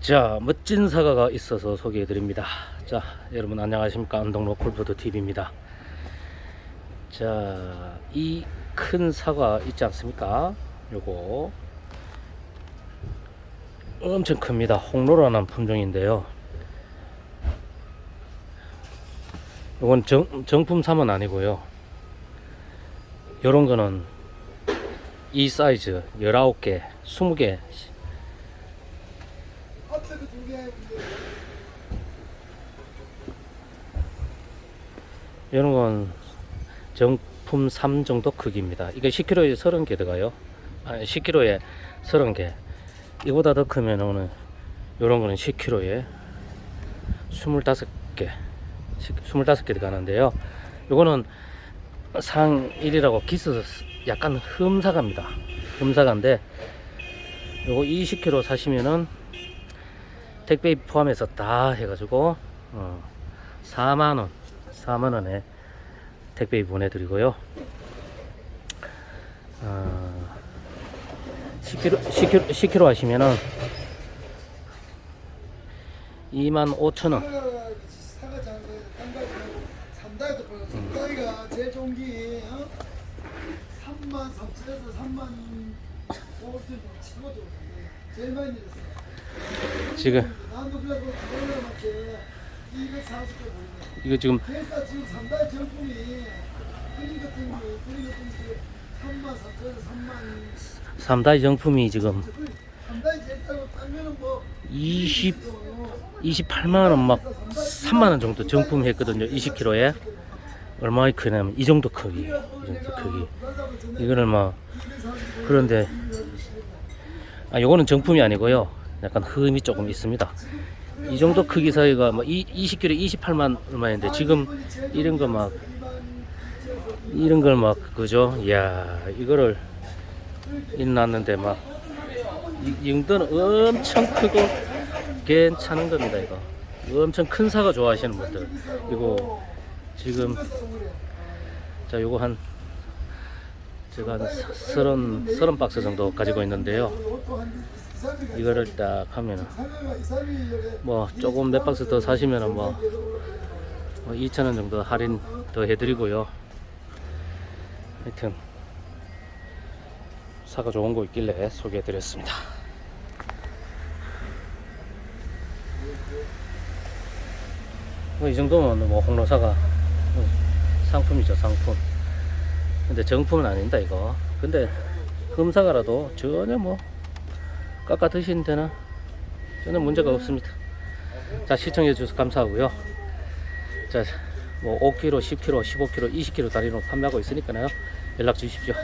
자, 멋진 사과가 있어서 소개해 드립니다. 자, 여러분 안녕하십니까? 안동로 콜포드 TV입니다. 자, 이 큰 사과 있지 않습니까? 요거 엄청 큽니다. 홍로라는 품종인데요. 요건 정, 정품 삼은 아니고요. 요런 거는 이 사이즈 19개, 20개 개. 이런 건 정품 3 정도 크기입니다. 이게 10kg에 30개 들어가요. 아니, 10kg에 30개. 이보다 더 크면 오늘 이런 거는 10kg에 25개. 25개 들어가는데요. 요거는 상 1이라고 기스 약간 흠사가입니다. 흠사가인데 요거 20kg 사시면은 택배 포함해서 다 해가지고 어, 4만원 4만원에 택배 보내드리고요 어, 10kg, 10kg, 10kg 하시면은 2만 5천원 사과가 사과 장한 가지 삼다이도 보여. 삼다이가 제일 좋은 게 어? 3만 3천에서 3만 5천 치고 들어. 제일 많이 내렸어. 지금 나도 그래도 그걸로밖에 240개 보이네. 이거 지금 삼다이 정품이 뿌리 같은 거, 뿌리 같은 게 3만 4천에서 3만 3다이 정품이 지금 삼다이 제일 따고 따면은 뭐20 28만원 막 3만원 정도 정품 했거든요. 20kg에. 얼마나 크냐면 이 정도 크기 이 정도 크기. 이거를 막 그런데 아 요거는 정품이 아니고요 약간 흠이 조금 있습니다. 이 정도 크기 사이가 뭐 20kg 28만 얼마인데 지금 이런 거 막 이런 걸 막 그죠? 이야 이거를 인놨는데 막 이, 이 정도는 엄청 크고 괜찮은 겁니다 이거. 엄청 큰 사과 좋아하시는 분들. 이거 지금 자 요거 한 제가 한 서- 서른 서른 박스 정도 가지고 있는데요 이거를 딱 하면은 뭐 조금 몇 박스 더 사시면은 뭐, 뭐 2,000원 정도 할인 더 해드리고요. 하여튼 사과 좋은 거 있길래 소개해드렸습니다. 뭐 이 정도면 뭐 홍로사가 뭐 상품이죠 상품. 근데 정품은 아닙니다 이거. 근데 흠사과라도 전혀 뭐 깎아 드시는 데는 전혀 문제가 없습니다. 자 시청해 주셔서 감사하고요. 자 뭐 5kg 10kg 15kg 20kg 다리로 판매하고 있으니까요. 연락 주십시오